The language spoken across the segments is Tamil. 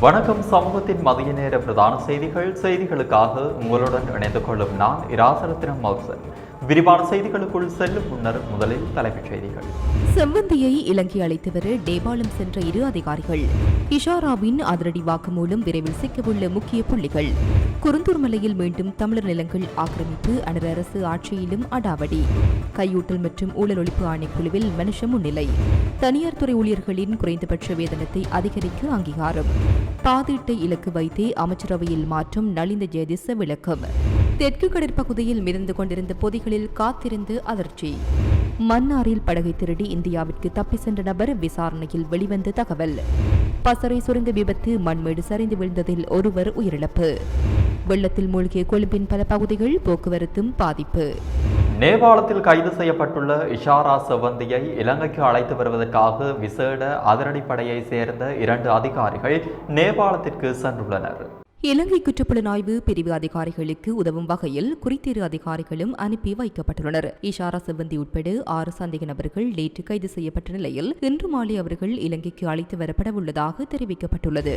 வணக்கம் சமூகத்தின் மதிய நேர பிரதான செய்திகள். செய்திகளுக்காக உங்களுடன் இணைந்து கொள்ளும் நான் இராசரத்தினம் மௌசன் விரிவான செய்திகளுக்குள் செல்லும் முன்னர் முதலில் தலைப்புச் செய்திகள். செவ்வந்தியை இலங்கை அழைத்து வர நேபாளம் சென்ற இரு அதிகாரிகள். இஷாராவின் அதிரடி வாக்குமூலம் விரைவில் சிக்கவுள்ள முக்கிய புள்ளிகள். குருந்தூர் மலையில் மீண்டும் தமிழர் நிலங்கள் ஆக்கிரமிப்பு அனர் அரசு ஆட்சியிலும் அடாவடி. கையூட்டல் மற்றும் ஊழல் ஒழிப்பு ஆணைக்குழுவில் மனுஷ முன்னிலை. தனியார் துறை ஊழியர்களின் குறைந்தபட்ச வேதனத்தை அதிகரிக்க அங்கீகாரம். பாதீட்டை இலக்கு வைத்தே அமைச்சரவையில் மாற்றம் நலிந்த ஜெயதிச விளக்கம். தெற்கு கடற்பகுதியில் மிதந்து கொண்டிருந்த பொதிகளில் காத்திருந்து அதிர்ச்சி. மன்னாரில் படகை திருடி இந்தியாவிற்கு தப்பி சென்ற நபர் விசாரணையில் வெளிவந்த தகவல். பசறை சுரங்க விபத்து மண்மேடு சரிந்து விழுந்ததில் ஒருவர் உயிரிழப்பு. வெள்ளத்தில் மூழ்கிய கொழும்பின் பல பகுதிகள் போக்குவரத்தும் பாதிப்பு. நேபாளத்தில் கைது செய்யப்பட்டுள்ள இஷாரா செவந்தியை இலங்கைக்கு அழைத்து வருவதற்காக விசேட அதிரடிப்படையை சேர்ந்த இரண்டு அதிகாரிகள் நேபாளத்திற்கு சென்றுள்ளனர். இலங்கை குற்றப்புலனாய்வு பிரிவு அதிகாரிகளுக்கு உதவும் வகையில் குறித்திரு அதிகாரிகளும் அனுப்பி வைக்கப்பட்டுள்ளனர். இஷாரா செவ்வந்தி உட்பட ஆறு சந்தேக நபர்கள் நேற்று கைது செய்யப்பட்ட நிலையில் இன்று மாலை அவர்கள் இலங்கைக்கு அழைத்து வரப்பட உள்ளதாக தெரிவிக்கப்பட்டுள்ளது.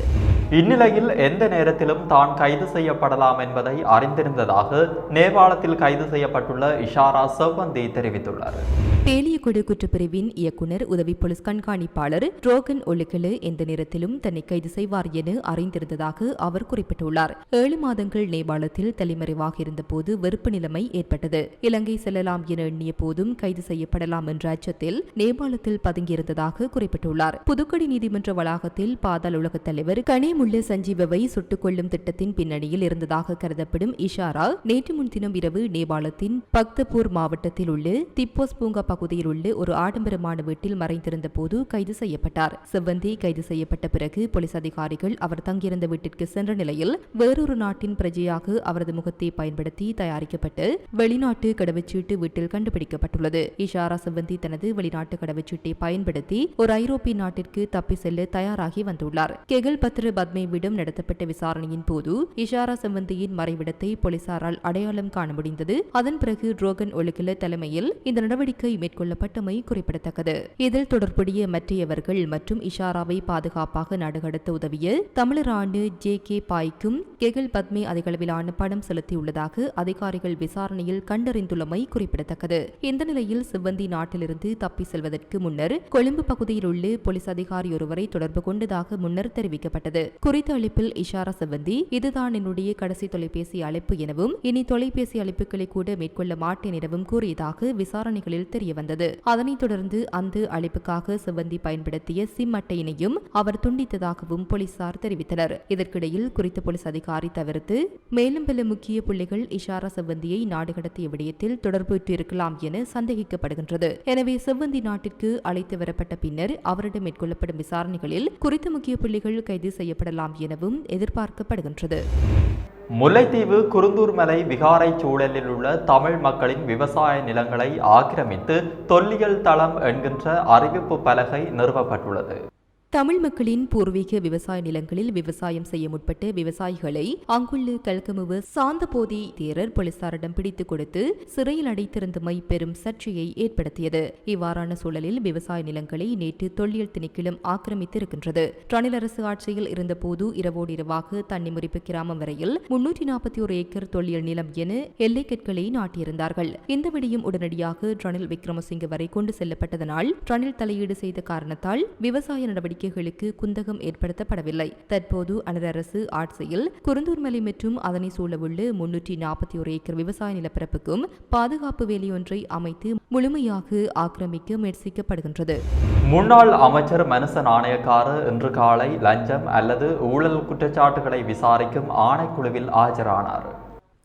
இந்நிலையில் எந்த நேரத்திலும் தான் கைது செய்யப்படலாம் என்பதை அறிந்திருந்ததாக நேபாளத்தில் கைது செய்யப்பட்டுள்ள இஷாரா செவ்வந்தி தெரிவித்துள்ளார். பேலியகுடு குற்றப்பிரிவின் இயக்குனர் உதவி போலீஸ் கண்காணிப்பாளர் ரோகன் ஒழுக்கலு எந்த நேரத்திலும் தன்னை கைது செய்வார் என அறிந்திருந்ததாக அவர் குறிப்பிட்டுள்ளார் ஏழு மாதங்கள் நேபாளத்தில் தலைமறைவாக இருந்தபோது வெறுப்பு நிலைமை ஏற்பட்டது. இலங்கை செல்லலாம் என எண்ணிய போதும் கைது செய்யப்படலாம் என்ற அச்சத்தில் நேபாளத்தில் பதுங்கியிருந்ததாக குறிப்பிட்டுள்ளார். புதுக்கடி நீதிமன்ற வளாகத்தில் பாதாள உலக தலைவர் கனிமுள்ள சஞ்சீவவை சுட்டுக் கொள்ளும் திட்டத்தின் பின்னணியில் இருந்ததாக கருதப்படும் இஷாரா நேற்று முன்தினம் இரவு நேபாளத்தின் பக்தபூர் மாவட்டத்தில் உள்ள திப்போஸ் பூங்கா பகுதியில் உள்ள ஒரு ஆடம்பரமான வீட்டில் மறைந்திருந்த போது கைது செய்யப்பட்டார். செவ்வந்தி கைது செய்யப்பட்ட பிறகு போலீஸ் அதிகாரிகள் அவர் தங்கியிருந்த வீட்டிற்கு சென்ற நிலையில் வேறொரு நாட்டின் பிரஜையாக அவரது முகத்தை பயன்படுத்தி தயாரிக்கப்பட்டு வெளிநாட்டு கடவுச்சீட்டு வீட்டில் கண்டுபிடிக்கப்பட்டுள்ளது. இஷாரா சிவந்தி தனது வெளிநாட்டு கடவுச்சீட்டை பயன்படுத்தி ஒரு ஐரோப்பிய நாட்டிற்கு தப்பி செல்ல தயாராகி வந்துள்ளார். கெகல் பத்ர பத்மேவிடம் நடத்தப்பட்ட விசாரணையின் போது இஷாரா சிவந்தியின் மறைவிடத்தை போலீசாரால் அடையாளம் காண முடிந்தது. அதன் பிறகு ரோகன் ஒழுக்கில தலைமையில் இந்த நடவடிக்கை மேற்கொள்ளப்பட்டமை குறிப்பிடத்தக்கது. இதில் தொடர்புடைய மற்றையவர்கள் மற்றும் இஷாராவை பாதுகாப்பாக நாடுகடத்த உதவிய தமிழரான ஜே கே பாய் பாய்க்கும் கெகில் பத்மே அதிகளவிலான பணம் செலுத்தியுள்ளதாக அதிகாரிகள் விசாரணையில் கண்டறிந்துள்ளமை குறிப்பிடத்தக்கது. இந்த நிலையில் சிவந்தி நாட்டிலிருந்து தப்பி செல்வதற்கு முன்னர் கொழும்பு பகுதியில் உள்ள போலீஸ் அதிகாரி ஒருவரை தொடர்பு கொண்டதாக முன்னர் தெரிவிக்கப்பட்டது. குறித்த அழைப்பில் இஷாரா சிவந்தி இதுதான் என்னுடைய கடைசி தொலைபேசி அழைப்பு எனவும் இனி தொலைபேசி அழைப்புகளை கூட மேற்கொள்ள மாட்டேன் எனவும் கூறியதாக விசாரணைகளில் தெரியவந்தது. அதனைத் தொடர்ந்து அந்த அழைப்புக்காக சிவந்தி பயன்படுத்திய சிம் அட்டையினையும் அவர் துண்டித்ததாகவும் போலீசார் தெரிவித்தனர். இதற்கிடையில் குறித்த போலீஸ் அதிகாரி தவிர்த்து மேலும் பல முக்கிய புள்ளிகள் இஷாரா செவ்வந்தியை நாடு கடத்திய விடயத்தில் தொடர்புற்றிருக்கலாம் என சந்தேகிக்கப்படுகின்றது. எனவே செவ்வந்தி நாட்டிற்கு அழைத்து வரப்பட்ட பின்னர் அவரிடம் மேற்கொள்ளப்படும் விசாரணைகளில் குறித்த முக்கிய புள்ளிகள் கைது செய்யப்படலாம் எனவும் எதிர்பார்க்கப்படுகின்றது. முல்லைத்தீவு குருந்தூர் மலை விகாரை சூழலில் உள்ள தமிழ் மக்களின் விவசாய நிலங்களை ஆக்கிரமித்து தொல்லியல் தளம் என்கின்ற அறிவிப்பு பலகை நிறுவப்பட்டுள்ளது. தமிழ் மக்களின் பூர்வீக விவசாய நிலங்களில் விவசாயம் செய்ய முற்பட்ட விவசாயிகளை அங்குள்ள கல்கமுவ சாந்தபோதி தேரர் போலீசாரிடம் பிடித்துக் கொடுத்து சிறையில் அடைத்திருந்தமை பெரும் சர்ச்சையை ஏற்படுத்தியது. இவ்வாறான சூழலில் விவசாய நிலங்களை நேற்று தொல்லியல் திணைக்களம் ஆக்கிரமித்திருக்கின்றது. ரணில் அரசு ஆட்சியில் இருந்தபோது இரவோடு இரவாக தண்ணி முறிப்பு கிராமம் வரையில் முன்னூற்றி நாற்பத்தி ஒரு ஏக்கர் தொல்லியல் நிலம் என எல்லை கற்களை நாட்டியிருந்தார்கள். இந்த விடியும் உடனடியாக ரணில் விக்ரமசிங்க வரை கொண்டு செல்லப்பட்டதனால் ரணில் தலையீடு செய்த காரணத்தால் விவசாய நடவடிக்கை நடவடிக்கைகளுக்கு குந்தகம் ஏற்படுத்தப்படவில்லை. தற்போது அனர் அரசு ஆட்சியில் குருந்தூர்மலை மற்றும் அதனை சூழவுள்ள முன்னூற்றி நாற்பத்தி ஒரு ஏக்கர் விவசாய நிலப்பரப்புக்கும் பாதுகாப்பு வேலையொன்றை அமைத்து முழுமையாக ஆக்கிரமிக்க முயற்சிக்கப்படுகின்றது. முன்னாள் அமைச்சர் மனுச நாணயக்கார இன்று காலை லஞ்சம் அல்லது ஊழல் குற்றச்சாட்டுகளை விசாரிக்கும் ஆணைக்குழுவில் ஆஜரானார்.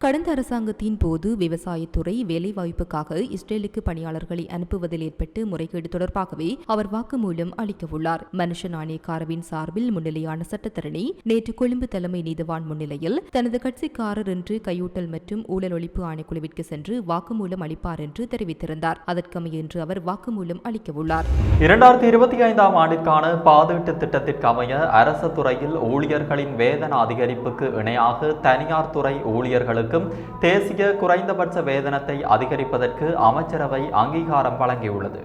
கடந்த அரசாங்கத்தின் போது விவசாயத்துறை வேலைவாய்ப்புக்காக இஸ்ரேலுக்கு பணியாளர்களை அனுப்புவதில் ஏற்பட்டு முறைகேடு தொடர்பாகவே அவர் வாக்குமூலம் அளிக்கவுள்ளார். மனுஷ நாணயக்காரவின் சார்பில் முன்னிலையான சட்டத்தரணி நேற்று கொழும்பு தலைமை நீதிவான் முன்னிலையில் தனது கட்சிக்காரர் என்று கையூட்டல் மற்றும் ஊழல் ஒழிப்பு ஆணைக்குழுவிற்கு சென்று வாக்குமூலம் அளிப்பார் என்று தெரிவித்திருந்தார். அதற்கமைய இன்று அவர் வாக்குமூலம் அளிக்கவுள்ளார். இரண்டாயிரத்தி இருபத்தி ஐந்தாம் ஆண்டிற்கான பாதீட்டு திட்டத்திற்கு அமைய அரசு துறையில் ஊழியர்களின் வேதன அதிகரிப்புக்கு இணையாக தனியார் துறை ஊழியர்களுக்கு ஊழியர்களுக்கும் தேசிய குறைந்தபட்ச வேதனத்தை அதிகரிப்பதற்கு அமைச்சரவை அங்கீகாரம் வழங்கியுள்ளது.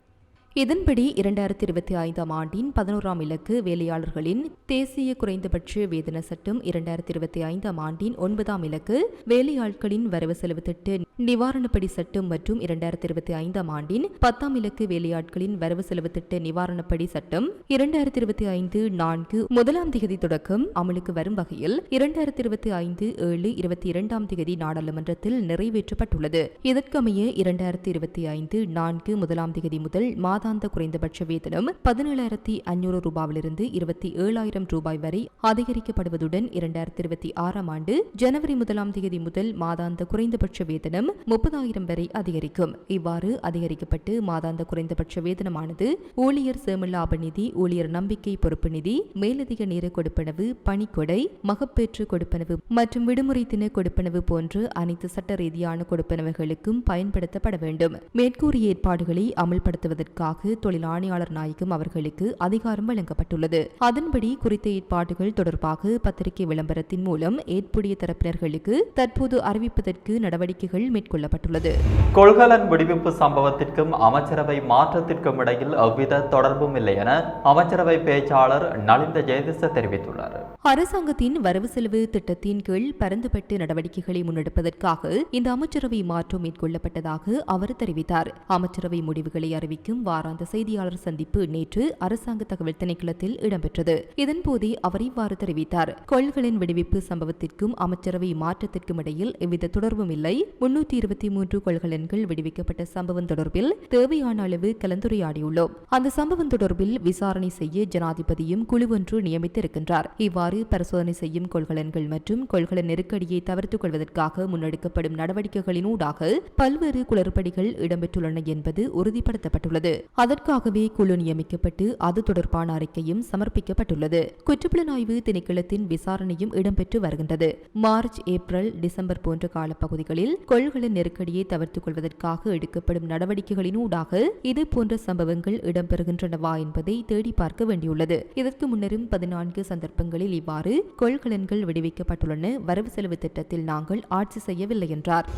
இதன்படி இரண்டாயிரத்தி இருபத்தி ஐந்தாம் ஆண்டின் பதினோராம் இலக்கு வேலையாளர்களின் தேசிய குறைந்தபட்ச வேதன சட்டம் இரண்டாயிரத்தி இருபத்தி ஐந்தாம் ஆண்டின் ஒன்பதாம் இலக்கு வேலையாட்களின் வரவு செலவு திட்ட நிவாரணப்படி சட்டம் மற்றும் இரண்டாயிரத்தி இருபத்தி ஐந்தாம் ஆண்டின் பத்தாம் இலக்கு வேலையாட்களின் வரவு செலவு திட்ட நிவாரணப்படி சட்டம் இரண்டாயிரத்தி இருபத்தி ஐந்து நான்கு முதலாம் திகதி தொடக்கம் அமலுக்கு வரும் வகையில் இரண்டாயிரத்தி இருபத்தி ஐந்து ஏழு இருபத்தி இரண்டாம் திகதி நாடாளுமன்றத்தில் நிறைவேற்றப்பட்டுள்ளது. இதற்கமைய இரண்டாயிரத்தி இருபத்தி ஐந்து நான்கு முதலாம் திகதி முதல் மாதாந்த குறைந்தபட்ச வேதனம் பதினேழாயிரத்தி அஞ்சூறு ரூபாவிலிருந்து இருபத்தி ஏழாயிரம் ரூபாய் வரை அதிகரிக்கப்படுவதுடன் இரண்டாயிரத்தி இருபத்தி ஆறாம் ஆண்டு ஜனவரி முதலாம் தேதி முதல் மாதாந்த குறைந்தபட்ச வேதனம் முப்பதாயிரம் வரை அதிகரிக்கும். இவ்வாறு அதிகரிக்கப்பட்டு மாதாந்த குறைந்தபட்ச வேதனமானது ஊழியர் சேமலாப நிதி ஊழியர் நம்பிக்கை பொறுப்பு நிதி மேலதிக நேர கொடுப்பனவு பணிக்கொடை மகப்பேற்று கொடுப்பனவு மற்றும் விடுமுறை தின கொடுப்பனவு போன்று அனைத்து சட்ட ரீதியான கொடுப்பனவுகளுக்கும் பயன்படுத்தப்பட வேண்டும். மேற்கூறிய ஏற்பாடுகளை அமல்படுத்துவதற்காக தொழில் ஆணையாளர் நாயகம் அவர்களுக்கு அதிகாரம் வழங்கப்பட்டுள்ளது. அதன்படி குறித்த ஏற்பாடுகள் தொடர்பாக பத்திரிகை விளம்பரத்தின் மூலம் ஏற்புடைய தரப்பினர்களுக்கு தற்போது அறிவிப்பதற்கு நடவடிக்கைகள் மேற்கொள்ளப்பட்டுள்ளது. கொள்கலன் விடுவிப்பு சம்பவத்திற்கும் அமைச்சரவை மாற்றத்திற்கும் இடையில் எவ்வித தொடர்பும் இல்லை என அமைச்சரவை பேச்சாளர் நலிந்த ஜெயதிச தெரிவித்துள்ளார். அரசாங்கத்தின் வரவு செலவு திட்டத்தின் கீழ் பரந்துபட்டு நடவடிக்கைகளை முன்னெடுப்பதற்காக இந்த அமைச்சரவை மாற்றம் மேற்கொள்ளப்பட்டதாக அவர் தெரிவித்தார். அமைச்சரவை முடிவுகளை அறிவிக்கும் அந்த செய்தியாளர் சந்திப்பு நேற்று அரசாங்க தகவல் திணைக்களத்தில் இடம்பெற்றது. இதன்போதே அவர் இவ்வாறு தெரிவித்தார். கொள்களின் விடுவிப்பு சம்பவத்திற்கும் அமைச்சரவை மாற்றத்திற்கும் இடையில் எவ்வித தொடர்பும் இல்லை. முன்னூற்றி இருபத்தி மூன்று கொள்கலன்கள் விடுவிக்கப்பட்ட சம்பவம் தொடர்பில் தேவையான அளவு கலந்துரையாடியுள்ளோம். அந்த சம்பவம் தொடர்பில் விசாரணை செய்ய ஜனாதிபதியும் குழு ஒன்று நியமித்திருக்கின்றார். இவ்வாறு பரிசோதனை செய்யும் கொள்கலன்கள் மற்றும் கொள்கலன் நெருக்கடியை தவிர்த்துக் கொள்வதற்காக முன்னெடுக்கப்படும் நடவடிக்கைகளினூடாக பல்வேறு குளறுபடிகள் இடம்பெற்றுள்ளன என்பது உறுதிப்படுத்தப்பட்டுள்ளது. அதற்காகவே குழு நியமிக்கப்பட்டு அது தொடர்பான அறிக்கையும் சமர்ப்பிக்கப்பட்டுள்ளது. குற்றப்புலனாய்வு திணைக்களத்தின் விசாரணையும் இடம்பெற்று வருகின்றது. மார்ச் ஏப்ரல் டிசம்பர் போன்ற காலப்பகுதிகளில் கொள்கலன் நெருக்கடியை தவிர்த்துக் கொள்வதற்காக எடுக்கப்படும் நடவடிக்கைகளினூடாக இது போன்ற சம்பவங்கள் இடம்பெறுகின்றனவா என்பதை தேடி பார்க்க வேண்டியுள்ளது. இதற்கு முன்னரும் பதினான்கு சந்தர்ப்பங்களில் இவ்வாறு கொள்கலன்கள் விடுவிக்கப்பட்டுள்ளன. வரவு செலவு திட்டத்தில் நாங்கள் ஆட்சி செய்யவில்லை என்றார்.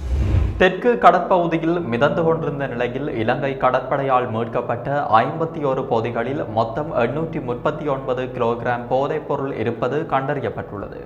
தெற்கு கடற்பகுதியில் மிதந்து கொண்டிருந்த நிலையில் இலங்கை கடற்படையால் மீட்கப்பட்ட ஐம்பத்தி ஒரு பொதிகளில் மொத்தம் எண்ணூற்றி முப்பத்தி ஒன்பது கிலோகிராம் போதைப்பொருள் இருப்பது கண்டறியப்பட்டுள்ளது.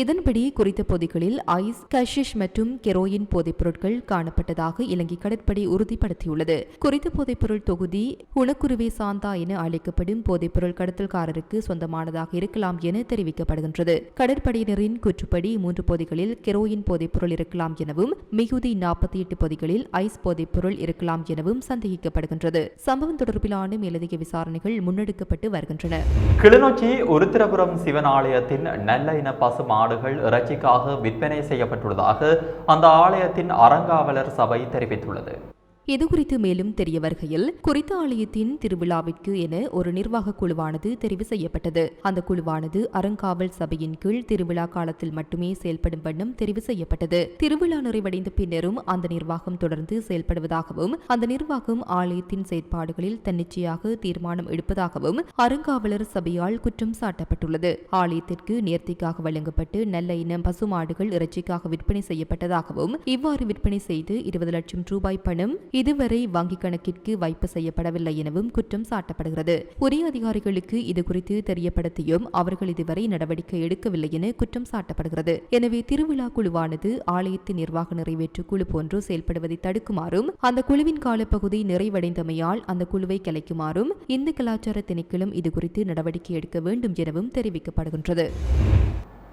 இதன்படி குறித்த பொதிகளில் ஐஸ் கஷிஷ் மற்றும் கெரோயின் போதைப் பொருட்கள் காணப்பட்டதாக இலங்கை கடற்படை உறுதிப்படுத்தியுள்ளது. குறித்த போதைப்பொருள் தொகுதி உணக்குருவே சாந்தா என அழைக்கப்படும் போதைப்பொருள் கடத்தல்காரருக்கு சொந்தமானதாக இருக்கலாம் என தெரிவிக்கப்படுகின்றது. கடற்படையினரின் கூற்றுப்படி மூன்று பொதிகளில் கெரோயின் போதைப்பொருள் இருக்கலாம் எனவும் மிகுதி நாற்பத்தி எட்டு பொதிகளில் ஐஸ் போதைப்பொருள் இருக்கலாம் எனவும் சந்தேகிக்கப்படுகின்றது. சம்பவம் தொடர்பிலான மேலதிக விசாரணைகள் முன்னெடுக்கப்பட்டு வருகின்றன. கிளிநொச்சி உருத்திரபுரம் சிவன் ஆலயத்தின் நல்ல இன பசு மாடுகள் இறைச்சிக்காக விற்பனை செய்யப்பட்டுள்ளதாக அந்த ஆலயத்தின் அறங்காவலர் சபை தெரிவித்துள்ளது. இதுகுறித்து மேலும் தெரிய வருகையில் குறித்த ஆலயத்தின் திருவிழாவிற்கு என ஒரு நிர்வாக குழுவானது தெரிவு செய்யப்பட்டது. அந்த குழுவானது அறங்காவல் சபையின் கீழ் திருவிழா காலத்தில் மட்டுமே செயல்படும் வண்ணம் தெரிவு செய்யப்பட்டது. திருவிழா நிறைவடைந்த பின்னரும் அந்த நிர்வாகம் தொடர்ந்து செயல்படுவதாகவும் அந்த நிர்வாகம் ஆலயத்தின் செயற்பாடுகளில் தன்னிச்சையாக தீர்மானம் எடுப்பதாகவும் அறங்காவலர் சபையால் குற்றம் சாட்டப்பட்டுள்ளது. ஆலயத்திற்கு நேர்த்திக்காக வழங்கப்பட்டு நல்ல இனம் பசுமாடுகள் இறைச்சிக்காக விற்பனை செய்யப்பட்டதாகவும் இவ்வாறு விற்பனை செய்து இருபது லட்சம் ரூபாய் பணம் இதுவரை வங்கிக் கணக்கிற்கு வைப்பு செய்யப்படவில்லை எனவும் குற்றம் சாட்டப்படுகிறது. உரிய அதிகாரிகளுக்கு இதுகுறித்து தெரியப்படுத்தியும் அவர்கள் இதுவரை நடவடிக்கை எடுக்கவில்லை என குற்றம் சாட்டப்படுகிறது. எனவே திருவிழா குழுவானது ஆலயத்தின் நிர்வாக நிறைவேற்று குழு போன்று செயல்படுவதை தடுக்குமாறும் அந்த குழுவின் காலப்பகுதி நிறைவடைந்தமையால் அந்த குழுவை கலைக்குமாறும் இந்து கலாச்சார திணைக்களம் இதுகுறித்து நடவடிக்கை எடுக்க வேண்டும் எனவும் தெரிவிக்கப்படுகின்றது.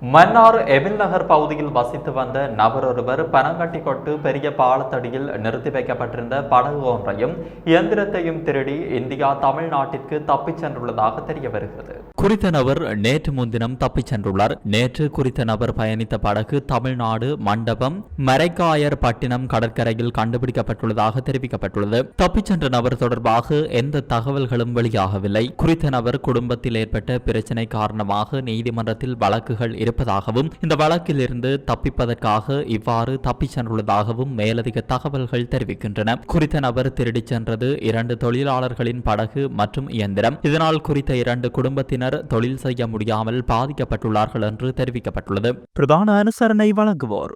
மன்னார் எமில் நகர் பகுதியில் வசித்து வந்த நபர் ஒருவர் பனங்கட்டி கொட்டு பெரிய பாலத்தடியில் நிறுத்தி வைக்கப்பட்டிருந்த படகு ஒன்றையும் இயந்திரத்தையும் திருடி இந்தியா தமிழ்நாட்டிற்கு தப்பிச் சென்றுள்ளதாக தெரிய வருகிறது. குறித்த நபர் நேற்று முன்தினம் தப்பிச் சென்றுள்ளார். நேற்று குறித்த நபர் பயணித்த படகு தமிழ்நாடு மண்டபம் மரைக்காயர் பட்டினம் கடற்கரையில் கண்டுபிடிக்கப்பட்டுள்ளதாக தெரிவிக்கப்பட்டுள்ளது. தப்பிச் சென்ற நபர் தொடர்பாக எந்த தகவல்களும் வெளியாகவில்லை. குறித்த நபர் குடும்பத்தில் ஏற்பட்ட பிரச்சினை காரணமாக நீதிமன்றத்தில் வழக்குகள் இருப்பதாகவும் இந்த வழக்கில் இருந்து தப்பிப்பதற்காக இவ்வாறு தப்பிச் சென்றுள்ளதாகவும் மேலதிக தகவல்கள் தெரிவிக்கின்றன. குறித்த நபர் திருடிச் சென்றது இரண்டு தொழிலாளர்களின் படகு மற்றும் இயந்திரம். இதனால் குறித்த இரண்டு குடும்பத்தினர் தொழில் செய்ய முடியாமல் பாதிக்கப்பட்டுள்ளார்கள் என்று தெரிவிக்கப்பட்டுள்ளது. பிரதான அனுசரணை வழங்குவோர்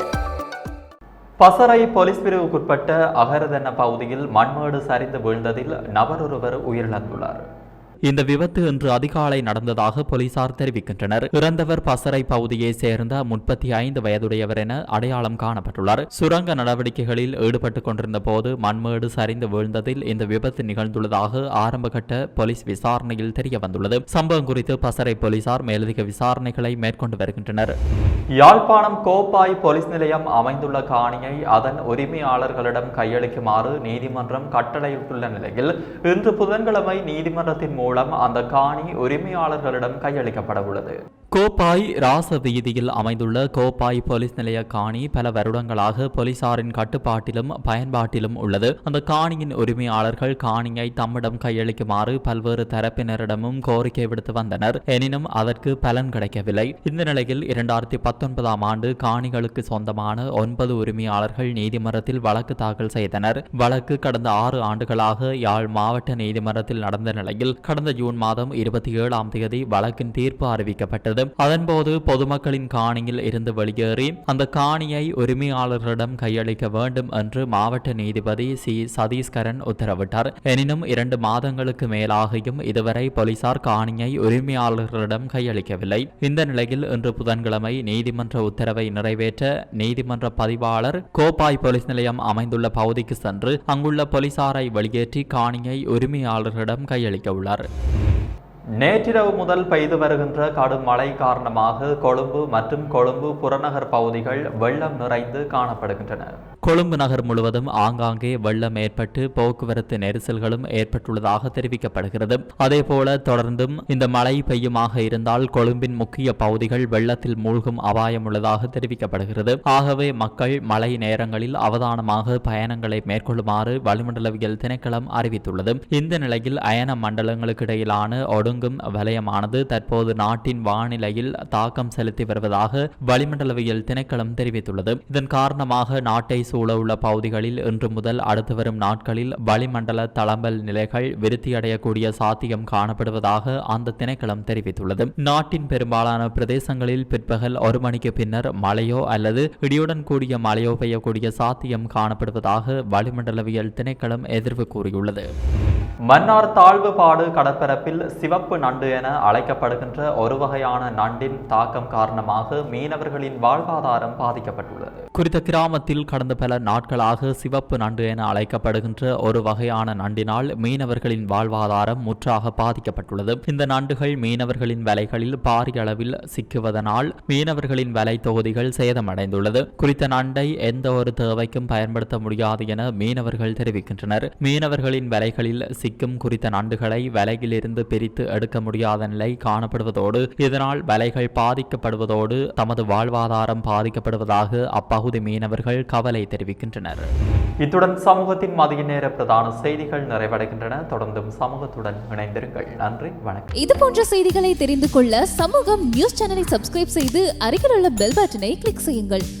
பசறை போலீஸ் பிரிவுக்குட்பட்ட அகரதென்ன பகுதியில் மண்மேடு சரிந்து வீழ்ந்ததில் நபர் ஒருவர் உயிரிழந்துள்ளார். இந்த விபத்து இன்று அதிகாலை நடந்ததாக போலீசார் தெரிவிக்கின்றனர். இறந்தவர் பசறை பகுதியை சேர்ந்த முப்பத்தி ஐந்து வயதுடையவர் என அடையாளம் காணப்பட்டுள்ளார். சுரங்க நடவடிக்கைகளில் ஈடுபட்டுக் கொண்டிருந்த போது மண்மேடு சரிந்து வீழ்ந்ததில் இந்த விபத்து நிகழ்ந்துள்ளதாக ஆரம்பகட்ட போலீஸ் விசாரணையில் தெரிய வந்துள்ளது சம்பவம் குறித்து பசறை போலீசார் மேலதிக விசாரணைகளை மேற்கொண்டு வருகின்றனர். யாழ்ப்பாணம் கோப்பாய் போலீஸ் நிலையம் அமைந்துள்ள காணியை அதன் உரிமையாளர்களிடம் கையளிக்குமாறு நீதிமன்றம் கட்டளையிட்டுள்ள நிலையில் இன்று புதன்கிழமை நீதிமன்றத்தின் மூலம் மூலம் அந்த காணி உரிமையாளர்களிடம் கையளிக்கப்பட உள்ளது. கோப்பாய் ராச வீதியில் அமைந்துள்ள கோப்பாய் போலீஸ் நிலைய காணி பல வருடங்களாக போலீசாரின் கட்டுப்பாட்டிலும் பயன்பாட்டிலும் உள்ளது. அந்த காணியின் உரிமையாளர்கள் காணியை தம்மிடம் கையளிக்குமாறு பல்வேறு தரப்பினரிடமும் கோரிக்கை விடுத்து வந்தனர். எனினும் அதற்கு பலன் கிடைக்கவில்லை. இந்த நிலையில் இரண்டாயிரத்தி பத்தொன்பதாம் ஆண்டு காணிகளுக்கு சொந்தமான ஒன்பது உரிமையாளர்கள் நீதிமன்றத்தில் வழக்கு தாக்கல் செய்தனர். வழக்கு கடந்த ஆறு ஆண்டுகளாக யாழ் மாவட்ட நீதிமன்றத்தில் நடந்த நிலையில் கடந்த ஜூன் மாதம் இருபத்தி ஏழாம் தேதி வழக்கின் தீர்ப்பு அறிவிக்கப்பட்டது. அதன்போது பொதுமக்களின் காணியில் இருந்து வெளியேறி அந்த காணியை உரிமையாளர்களிடம் கையளிக்க வேண்டும் என்று மாவட்ட நீதிபதி சி. சதீஸ்கரன் உத்தரவிட்டார். எனினும் இரண்டு மாதங்களுக்கு மேலாகியும் இதுவரை போலீசார் காணியை உரிமையாளர்களிடம் கையளிக்கவில்லை. இந்த நிலையில் இன்று புதன்கிழமை நீதிமன்ற உத்தரவை நிறைவேற்ற நீதிமன்ற பதிவாளர் கோப்பாய் போலீஸ் நிலையம் அமைந்துள்ள பகுதிக்கு சென்று அங்குள்ள போலீசாரை வெளியேற்றி காணியை உரிமையாளர்களிடம் கையளிக்க உள்ளார். நேற்றிரவு முதல் பெய்து வருகின்ற கடும் மழை காரணமாக கொழும்பு மற்றும் கொழும்பு புறநகர் பகுதிகள் வெள்ளம் நிறைந்து காணப்படுகின்றன. கொழும்பு நகர் முழுவதும் ஆங்காங்கே வெள்ளம் ஏற்பட்டு போக்குவரத்து நெரிசல்களும் ஏற்பட்டுள்ளதாக தெரிவிக்கப்படுகிறது. அதேபோல தொடர்ந்தும் இந்த மழை பெய்யுமாக இருந்தால் கொழும்பின் முக்கிய பகுதிகள் வெள்ளத்தில் மூழ்கும் அபாயம் உள்ளதாக தெரிவிக்கப்படுகிறது. ஆகவே மக்கள் மழை நேரங்களில் அவதானமாக பயணங்களை மேற்கொள்ளுமாறு வளிமண்டலவியல் திணைக்களம் அறிவித்துள்ளது. இந்த நிலையில் அயன மண்டலங்களுக்கு இடையிலான ஒடுங்கும் வலயமானது தற்போது நாட்டின் வானிலையில் தாக்கம் செலுத்தி வருவதாக வளிமண்டலவியல் திணைக்களம் தெரிவித்துள்ளது. இதன் காரணமாக நாட்டை சூழ உள்ள பகுதிகளில் இன்று முதல் அடுத்து வரும் நாட்களில் வளிமண்டல தளம்பல் நிலைகள் விருத்தியடையக்கூடிய சாத்தியம் காணப்படுவதாக அந்த திணைக்களம் தெரிவித்துள்ளது. நாட்டின் பெரும்பாலான பிரதேசங்களில் பிற்பகல் ஒரு மணிக்கு பின்னர் மழையோ அல்லது இடியுடன் கூடிய மழையோ பெய்யக்கூடிய சாத்தியம் காணப்படுவதாக வளிமண்டலவியல் திணைக்களம் எதிர்வு கூறியுள்ளது. மன்னார் தாழ்வுபாடு கடற்பரப்பில் சிவப்பு நண்டு என அழைக்கப்படுகின்ற ஒரு வகையான நண்டின் தாக்கம் காரணமாக மீனவர்களின் வாழ்வாதாரம் பாதிக்கப்பட்டுள்ளது. குறித்த கிராமத்தில் கடந்த பல நாட்களாக சிவப்பு நண்டு என அழைக்கப்படுகின்ற ஒரு வகையான நண்டினால் மீனவர்களின் வாழ்வாதாரம் முற்றாக பாதிக்கப்பட்டுள்ளது. இந்த நண்டுகள் மீனவர்களின் வலைகளில் பாரிய அளவில் சிக்குவதனால் மீனவர்களின் வலை தொகுதிகள் சேதமடைந்துள்ளது. குறித்த நண்டை எந்த ஒரு தேவைக்கும் பயன்படுத்த முடியாது என மீனவர்கள் தெரிவிக்கின்றனர். மீனவர்களின் வலைகளில் சிக்கும் குறித்த நண்டுகளை வலையிலிருந்து பிரித்து எடுக்க முடியாத நிலை காணப்படுவதோடு இதனால் வலைகள் பாதிக்கப்படுவதோடு தமது வாழ்வாதாரம் பாதிக்கப்படுவதாக அப்பகுதி மீனவர்கள் கவலை தெரிவிக்கின்றனர். இத்துடன் சமூகத்தின் மதிய நேர பிரதான செய்திகள் நிறைவடைகின்றன. தொடர்ந்தும் சமூகத்துடன் இணைந்திருங்கள். நன்றி வணக்கம். இது போன்ற செய்திகளை தெரிந்து கொள்ள சமூகம் நியூஸ் சேனலை சப்ஸ்கிரைப் செய்து அருகில் உள்ள பெல் பட்டனை கிளிக் செய்யுங்கள்.